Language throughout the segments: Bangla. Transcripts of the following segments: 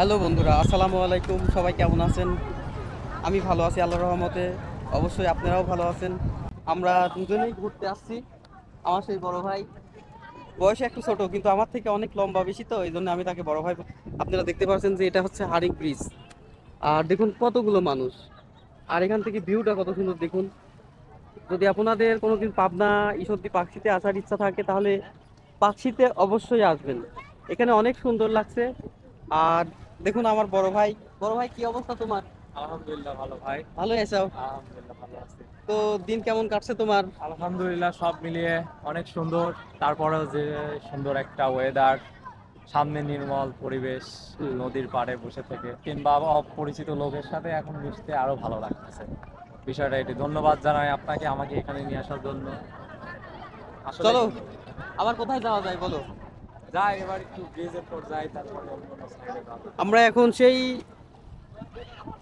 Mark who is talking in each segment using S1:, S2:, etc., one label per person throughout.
S1: হ্যালো বন্ধুরা, আসসালামু আলাইকুম। সবাই কেমন আছেন? আমি ভালো আছি, আল্লাহর রহমতে। অবশ্যই আপনারাও ভালো আছেন। আমরা দুজনেই ঘুরতে আসছি। আমার সেই বড় ভাই। বয়সে একটু ছোট, কিন্তু আমার থেকে অনেক লম্বা বেশি তো এই জন্য আমি তাকে বড় ভাই আপনারা দেখতে পাচ্ছেন যে এটা হচ্ছে হারিং ব্রিজ। আর দেখুন কতগুলো মানুষ। আর এখান থেকে ভিউটা কত সুন্দর দেখুন। যদি আপনাদের কোনোদিন পাবনা ঈশ্বরদী পাখিতে আসার ইচ্ছা থাকে, তাহলে পাখিতে অবশ্যই আসবেন। এখানে অনেক সুন্দর লাগছে। আর দেখুন আমার বড় ভাই। বড় ভাই কি অবস্থা তোমার?
S2: আলহামদুলিল্লাহ ভালো ভাই।
S1: ভালো আছো?
S2: আলহামদুলিল্লাহ ভালো আছি।
S1: তো দিন কেমন কাটছে তোমার?
S2: আলহামদুলিল্লাহ সব মিলিয়ে অনেক সুন্দর। তারপরেও যে সুন্দর একটা ওয়েদার সামনে নির্মল পরিবেশ নদীর পাড়ে বসে থেকে। কিংবা অপরিচিত লোকের সাথে এখন মিশতে আরও ভালো লাগতেছে। বিষয়টা এটি। ধন্যবাদ জানাই আপনাকে আমাকে এখানে নিয়ে আসার জন্য।
S1: চলো আবার কোথায় যাওয়া যায় বলো? আমরা এখন সেই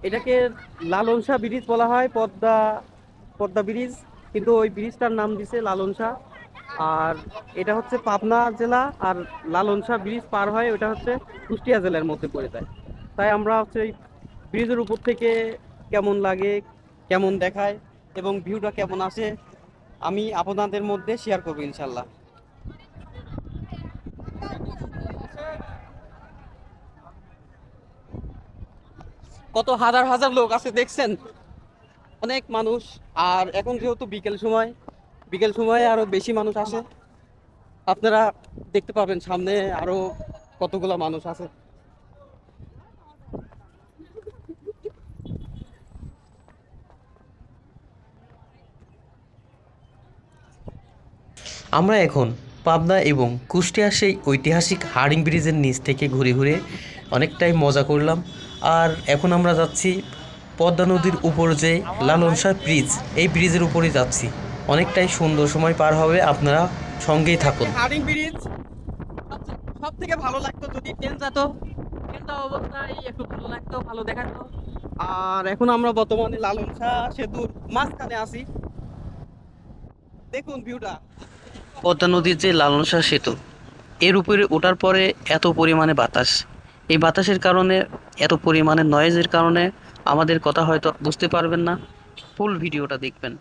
S1: এটাকে লালন শাহ ব্রিজ বলা হয়, পদ্মা পদ্মা ব্রিজ। কিন্তু ওই ব্রিজটার নাম দিছে লালন শাহ। আর এটা হচ্ছে পাবনা জেলা, আর লালন শাহ ব্রিজ পার হয় ওটা হচ্ছে কুষ্টিয়া জেলার মধ্যে পড়ে যায়। তাই আমরা হচ্ছে এই ব্রিজের উপর থেকে কেমন লাগে, কেমন দেখায় এবং ভিউটা কেমন আসে, আমি আপনাদের মধ্যে শেয়ার করব ইনশাল্লাহ। কত হাজার হাজার লোক আছে, দেখছেন? অনেক মানুষ। আর এখন যেহেতু বিকেল সময়, বিকেল সময়ে আরও বেশি মানুষ আসে। আপনারা দেখতে পাবেন সামনে আরও কতগুলো মানুষ আছে।
S3: আমরা এখন পাবনা এবং কুষ্টিয়ার সেই ঐতিহাসিক হার্ডিং ব্রিজের নিচ থেকে ঘুরে ঘুরে অনেকটাই মজা করলাম। আর এখন আমরা যাচ্ছি পদ্মা নদীর উপর যে লালন শাহ ব্রিজ এই ব্রিজের উপরে যাচ্ছি। অনেকটাই সুন্দর সময় পার হবে আপনারা সঙ্গেই থাকুন।
S1: ব্রিজ। সব থেকে ভালো লাগতো যদি ট্রেন যেত? ট্রেনটা অবস্থায় একটু ভালো লাগতো ভালো দেখাতো। আর এখন আমরা বর্তমানে লালন শাহ সেতুর মাঝখানে আছি। দেখুন ভিউটা।
S3: পদ্মা নদীর যে লালন শাহ সেতু এর উপরে ওঠার পরে এত পরিমাণে বাতাস। এই বাতাসের কারণে, এত পরিমাণে নয়েজের কারণে আমাদের কথা হয়তো বুঝতে পারবেন না। ফুল ভিডিওটা দেখবেন।